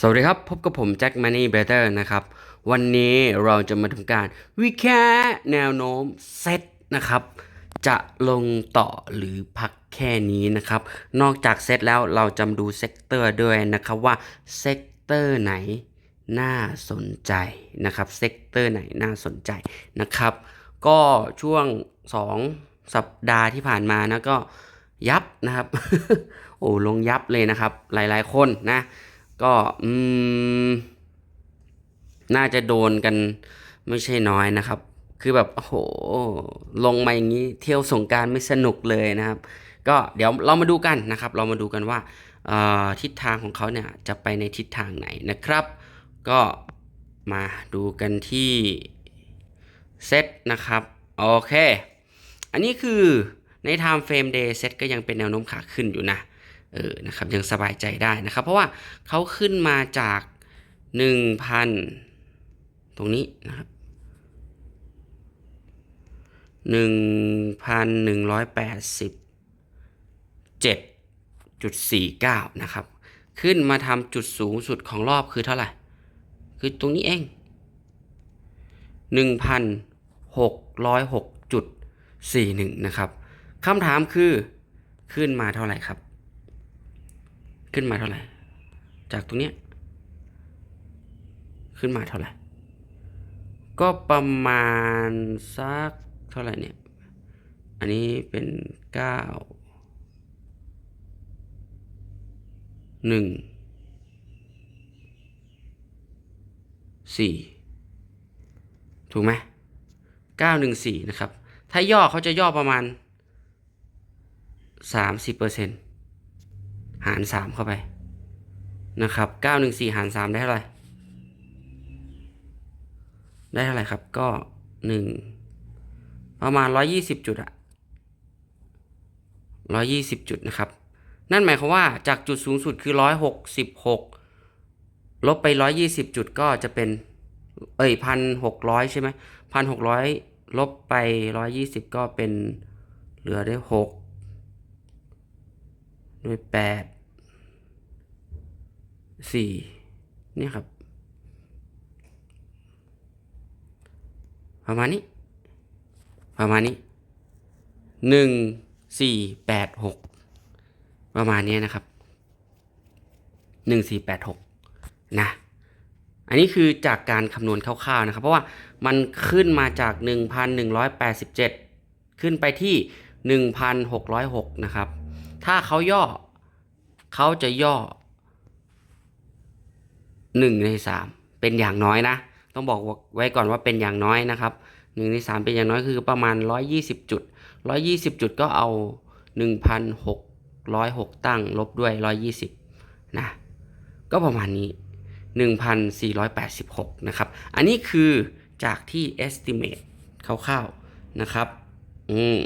สวัสดีครับ พบกับผมแจ็ค Money Better นะครับ วันนี้เราจะมาทำการวิเคราะห์แนวโน้มเซตนะครับ จะลงต่อหรือพักแค่นี้นะครับ นอกจากเซตแล้วเราจะดูเซกเตอร์ด้วยนะครับว่าเซกเตอร์ไหนน่าสนใจนะครับเซกเตอร์ไหนน่าสนใจนะครับ ก็ช่วง 2 สัปดาห์ที่ผ่านมานะก็ยับนะครับ โอ้ลงยับเลยนะครับ หลายๆคนนะ ก็อืมน่าจะโดนกันไม่ใช่น้อยนะครับ คือแบบโอ้โหลงมาอย่างนี้เที่ยวสงการไม่สนุกเลยนะครับ ก็เดี๋ยวเรามาดูกันนะครับ เรามาดูกันว่าทิศทางของเขาเนี่ยจะไปในทิศทางไหนนะครับ ก็มาดูกันที่เซตนะครับโอเค อันนี้คือใน time frame day set ก็ยังเป็นแนวโน้มขาขึ้นอยู่นะ เออนะครับยังสบายใจได้นะครับ เพราะว่าเขาขึ้นมาจาก 1,000 ตรงนี้นะครับ1,187.49นะครับ ขึ้นมาทำจุดสูงสุดของรอบคือเท่าไหร่ คือตรงนี้เอง1,606.41นะครับคำถามคือขึ้นมาเท่าไหร่ครับ ขึ้นมาเท่าไหร่ จากตรงเนี้ยขึ้นมาเท่าไหร่ ก็ประมาณสักเท่าไหร่เนี่ย อันนี้เป็นเก้าหนึ่งสี่ถูกไหมเก้าหนึ่งสี่นะครับ ถ้าย่อเขาจะย่อประมาณสามสิบเปอร์เซ็นต์ หารสามเข้าไปนะครับเก้าหนึ่งสี่หารสามได้เท่าไหร่ ได้เท่าไหร่ครับก็หนึ่งประมาณร้อยี่สิบจุดอะร้อยี่สิบจุดนะครับ นั่นหมายความว่าจากจุดสูงสุดคือร้อยหกสิบหกลบไปร้อยี่สิบจุดก็จะเป็น เอ้ยพันหกร้อยใช่ไหมพันหกร้อยลบไปร้อยี่สิบก็เป็นเหลือได้หกด้วยแปด สี่เนี่ยครับ ประมาณนี้ ประมาณนี้หนึ่งสี่แปดหกประมาณนี้นะครับหนึ่งสี่แปดหกนะอันนี้คือจากการคำนวณคร่าวๆนะครับ เพราะว่ามันขึ้นมาจาก 1,187 ขึ้นไปที่ 1,606 นะครับ ถ้าเขาย่อเขาจะย่อ 1ใน3เป็นอย่างน้อยนะ ต้องบอกไว้ก่อนว่าเป็นอย่างน้อยนะครับ1ใน3เป็นอย่างน้อยคือประมาณ120จุด120จุดก็เอา1,606ตั้งลบด้วย120นะก็ประมาณนี้ 1,486 นะครับ อันนี้คือจากที่ estimate คร่าวๆนะครับ อืม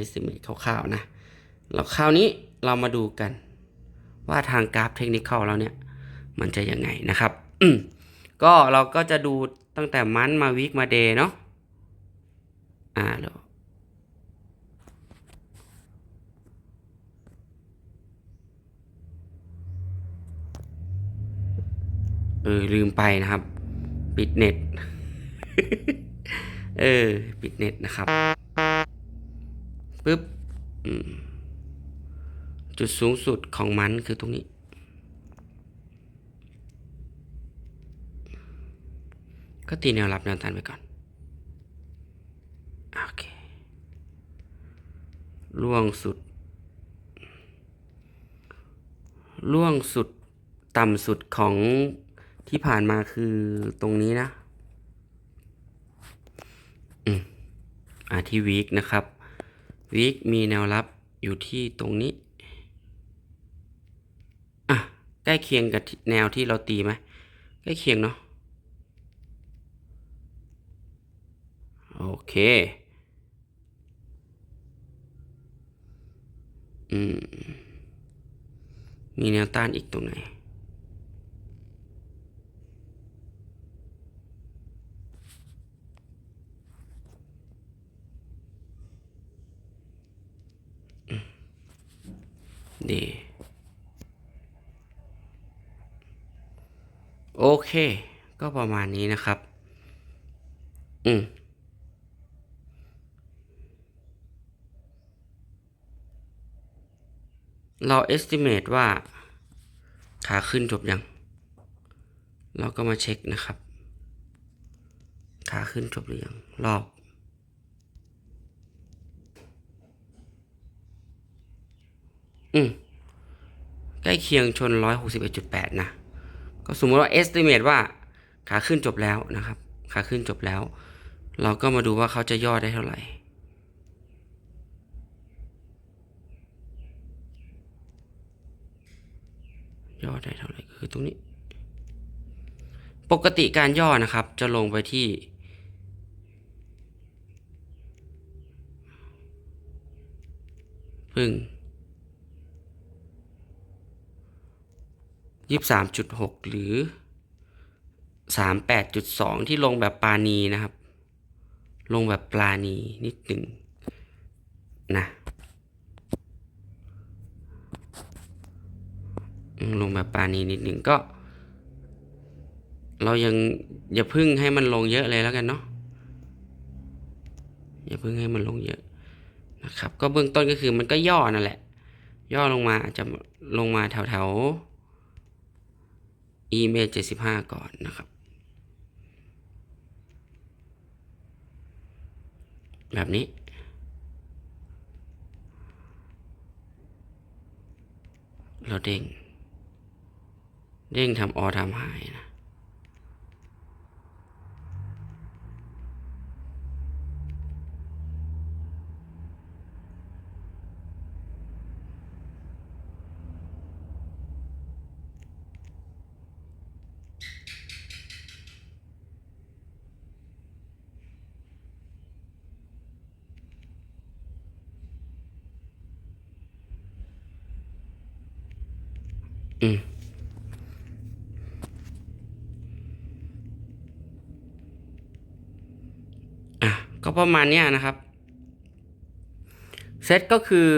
estimate คร่าวๆนะ แล้วคราวนี้เรามาดูกัน ว่าทางกราฟเทคนิคเราเนี่ย มันจะยังไงนะครับ ก็เราก็จะดูตั้งแต่มันมาวีคมาเดย์เนาะอ่าเดี๋ยวเออลืมไปนะครับ ปิดเน็ต เออ ปิดเน็ตนะครับปึ๊บจุดสูงสุดของมันคือตรงนี้ ก็ตีแนวรับแนวต้านไปก่อน โอเคล่วงสุด ล่วงสุดต่ำสุดของที่ผ่านมาคือตรงนี้นะ อืมอ่าที่วีคนะครับวีคมีแนวรับอยู่ที่ตรงนี้ อะ ใกล้เคียงกับแนวที่เราตีไหมใกล้เคียงเนาะ โอเค อืม มีแนวต้านอีกตรงไหน ดีโอเค ก็ประมาณนี้นะครับ อืม เรา estimate ว่าขาขึ้นจบยัง เราก็มาเช็คนะครับ ขาขึ้นจบหรือยัง รอบ อืมใกล้เคียงชน 161.8 นะ ก็สมมติว่า estimate ว่าขาขึ้นจบแล้วนะครับ ขาขึ้นจบแล้ว เราก็มาดูว่าเขาจะย่อได้เท่าไหร่ ย่อได้เท่าไหร่คือตรงนี้ ปกติการย่อนะครับ จะลงไปที่ พึ่งยี่สามจุดหกหรือสามแปดจุดสองที่ลงแบบปานีนะครับ ลงแบบปลานีนิดหนึ่งนะอืม ลงแบบปานีนิดหนึ่งก็ เรายังอย่าพึ่งให้มันลงเยอะเลยแล้วกันเนาะอย่าพึ่งให้มันลงเยอะนะครับ ก็เบื้องต้นก็คือมันก็ย่อนั่นแหละ ย่อลงมาอาจจะลงมาแถวแถวอีเมลเจ็ดสิบห้าก่อนนะครับ แบบนี้เราเด้ง เด้งทำออทำหายนะ ก็ประมาณนี้นะครับเซตก็คือ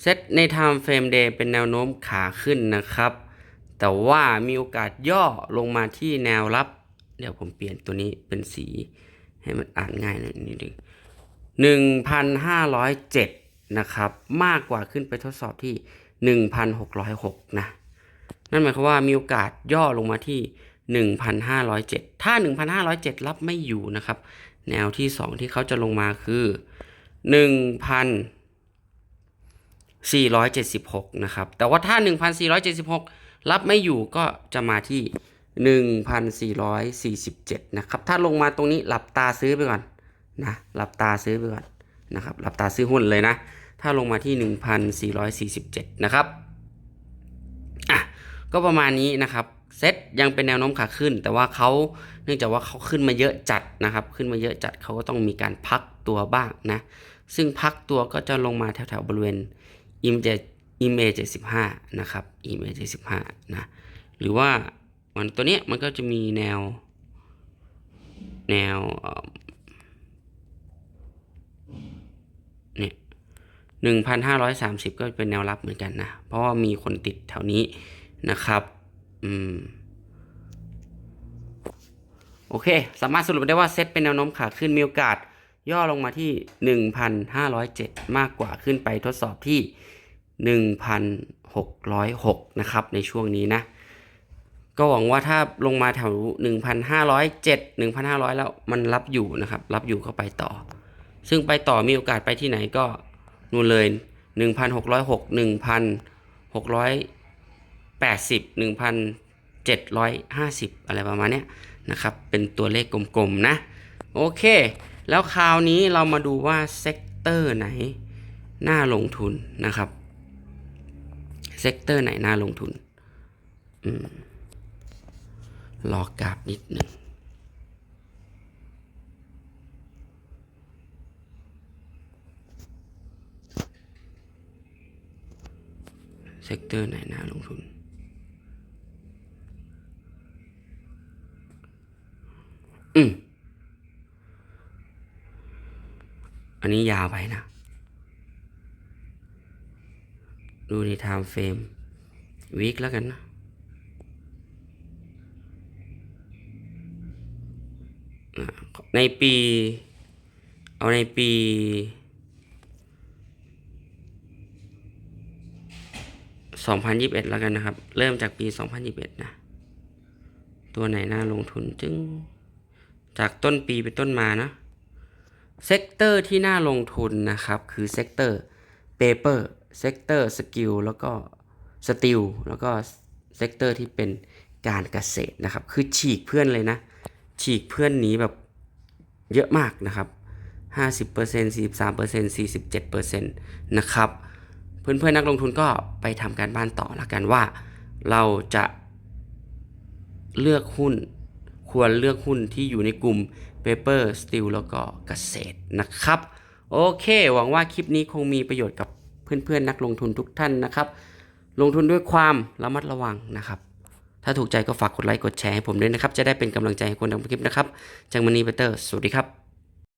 เซตใน time frame day เป็นแนวโน้มขาขึ้นนะครับ แต่ว่ามีโอกาสย่อลงมาที่แนวรับ เดี๋ยวผมเปลี่ยนตัวนี้เป็นสีให้มันอ่านง่ายหน่อยนิดนึงหนึ่งพันห้าร้อยเจ็ดนะครับ มากกว่าขึ้นไปทดสอบที่หนึ่งพันหกร้อยหกนะ นั่นหมายความว่ามีโอกาสย่อลงมาที่ 1,507 ถ้า 1,507 รับไม่อยู่นะครับ แนวที่ 2 ที่เขาจะลงมาคือ 1,476 นะครับ แต่ว่าถ้า 1,476 รับไม่อยู่ก็จะมาที่ 1,447 นะครับ ถ้าลงมาตรงนี้หลับตาซื้อไปก่อนนะหลับตาซื้อไปก่อนนะครับหลับตาซื้อหุ้นเลยนะ ถ้าลงมาที่ 1,447 นะครับอะก็ประมาณนี้นะครับ เซตยังเป็นแนวโน้มขาขึ้น แต่ว่าเขาเนื่องจากว่าเขาขึ้นมาเยอะจัดนะครับ ขึ้นมาเยอะจัดเขาก็ต้องมีการพักตัวบ้างนะ ซึ่งพักตัวก็จะลงมาแถวๆบริเวณอิมเจอิมเอเจ็ดสิบห้านะครับอิมเอเจ็ดสิบห้านะหรือว่ามันตัวเนี้ยมันก็จะมีแนว แนวเอ่อเนี่ยหนึ่งพันห้าร้อยสามสิบก็เป็นแนวรับเหมือนกันนะ เพราะว่ามีคนติดแถวนี้นะครับ อืม โอเค สามารถสรุปได้ว่าเซตเป็นแนวโน้มขาขึ้นมีโอกาส ย่อลงมาที่ 1,507 มากกว่าขึ้นไปทดสอบที่ 1,606 นะครับ ในช่วงนี้นะ ก็หวังว่าถ้าลงมาแถว 1,507 1,500 แล้วมันรับอยู่นะครับ รับอยู่ก็ไปต่อ ซึ่งไปต่อมีโอกาสไปที่ไหนก็นู่นเลย 1,606 1,680 1,750 อะไรประมาณเนี้ยนะครับ เป็นตัวเลขกลมๆนะ โอเค แล้วคราวนี้เรามาดูว่าเซกเตอร์ไหนน่าลงทุนนะครับ เซกเตอร์ไหนน่าลงทุนอืมรอกราบนิดหนึ่งเซกเตอร์ไหนน่าลงทุน อืมอันนี้ยาวไปนะ ดูใน time frame วีคแล้วกันนะ ในปี เอาในปี 2021 แล้วกันนะครับ เริ่มจากปี 2021 นะ ตัวไหนน่าลงทุนจึง จากต้นปีเป็นต้นมานะ เซกเตอร์ที่น่าลงทุนนะครับ คือเซกเตอร์เปเปอร์เซกเตอร์สกิลแล้วก็สติลแล้วก็เซกเตอร์ที่เป็นการเกษตรนะครับ คือฉีกเพื่อนเลยนะ ฉีกเพื่อนหนีแบบเยอะมากนะครับ50% 43% 47%นะครับ เพื่อนๆนักลงทุนก็ไปทำการบ้านต่อละกันว่า เราจะเลือกหุ้น ควรเลือกหุ้นที่อยู่ในกลุ่ม Paper Steel แล้วก็เกษตรนะครับ โอเค หวังว่าคลิปนี้คงมีประโยชน์กับเพื่อนๆ นักลงทุนทุกท่านนะครับ ลงทุนด้วยความระมัดระวังนะครับ ถ้าถูกใจก็ฝากกดไลค์กดแชร์ให้ผมด้วยนะครับ จะได้เป็นกำลังใจให้คนทำคลิปนะครับ จังมันนี่เบเตอร์ สวัสดีครับ